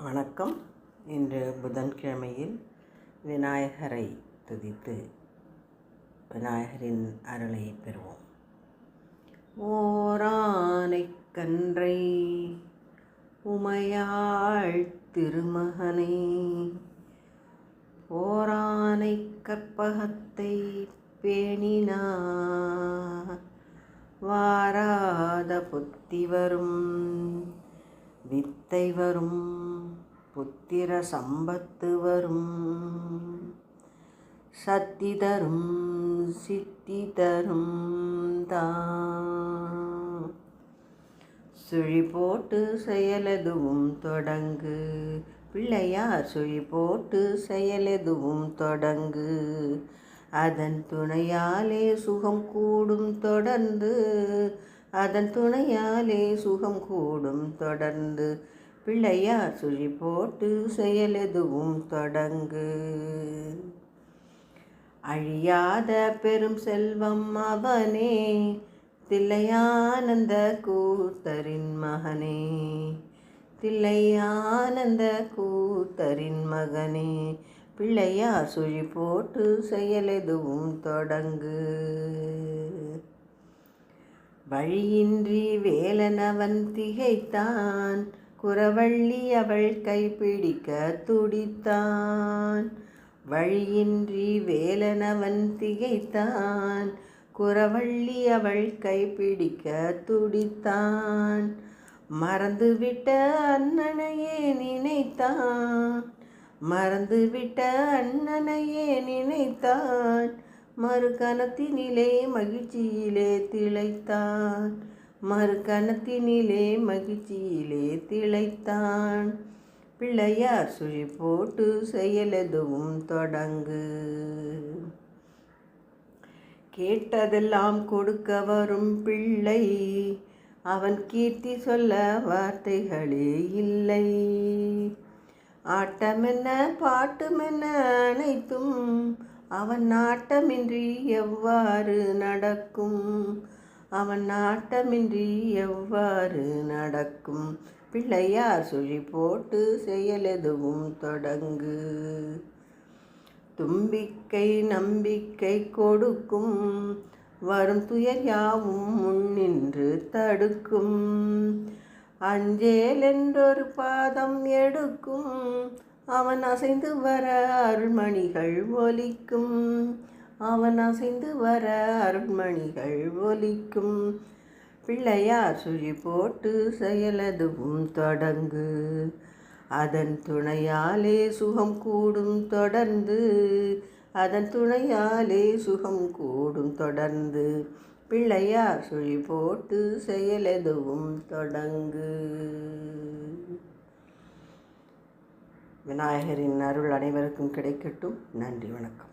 வணக்கம். இன்று புதன்கிழமையில் விநாயகரை துதித்து விநாயகரின் அருளை பெறுவோம். ஓரானைக் கன்றை உமையாள் திருமகனே ஓரானை கற்பகத்தை பேணினா வாராத புத்தி வரும் வித்தை வரும் புத்திர சம்பத்து வரும். சக்தி தரும் சித்தி தரும் தான் சுழி போட்டு செயலெதுவும் தொடங்கு. பிள்ளையார் சுழி போட்டு செயலெதுவும் தொடங்கு. அதன் துணையாலே சுகம் கூடும் தொடர்ந்து. அதன் துணையாலே சுகம் கூடும் தொடர்ந்து. பிள்ளையா சுழி போட்டு செயலெதுவும் தொடங்கு. அழியாத பெரும் செல்வம் அவனே தில்லையானந்த கூத்தரின் மகனே தில்லையானந்த கூத்தரின் மகனே பிள்ளையார் சுழி போட்டு செயலெதுவும் தொடங்கு. வழியின்றி வேலனவன் திகைத்தான் குறவள்ளி அவள் கைப்பிடிக்க துடித்தான். வழியின்றி வேலனவன் திகைத்தான். குறவள்ளி அவள் கைப்பிடிக்க துடித்தான். மறந்துவிட்ட அண்ணனையே நினைத்தான். மறந்துவிட்ட அண்ணனையே நினைத்தான். மறு கணத்தினிலே மகிழ்ச்சியிலே திளைத்தான். மறுகணத்தினிலே மகிழ்ச்சியிலே திளைத்தான். பிள்ளையார் சுழி போட்டு செயலெதுவும் தொடங்கு. கேட்டதெல்லாம் கொடுக்க வரும் பிள்ளை அவன் கீர்த்தி சொல்ல வார்த்தைகளே இல்லை. ஆட்டமென்ன பாட்டுமென்ன அனைத்தும் அவன் நாட்டமின்றி எவ்வாறு நடக்கும்? அவன் நாட்டமின்றி எவ்வாறு நடக்கும்? பிள்ளையார் சுழி போட்டு செயலெதுவும் தொடங்கு. தும்பிக்கை நம்பிக்கை கொடுக்கும். வரும் துயர் யாவும் முன்னின்று தடுக்கும். அஞ்சேல் என்றொரு பாதம் எடுக்கும். அவன் அசைந்து வர அருள்மணிகள் ஒலிக்கும். அவன் அசைந்து வர அருண்மணிகள் ஒலிக்கும். பிள்ளையார் சுழி போட்டு செயலதுவும் தொடங்கு. அதன் துணையாலே சுகம் கூடும் தொடர்ந்து. அதன் துணையாலே சுகம் கூடும் தொடர்ந்து. பிள்ளையார் சுழி போட்டு செயலெதுவும் தொடங்கு. விநாயகரின் அருள் அனைவருக்கும் கிடைக்கட்டும். நன்றி வணக்கம்.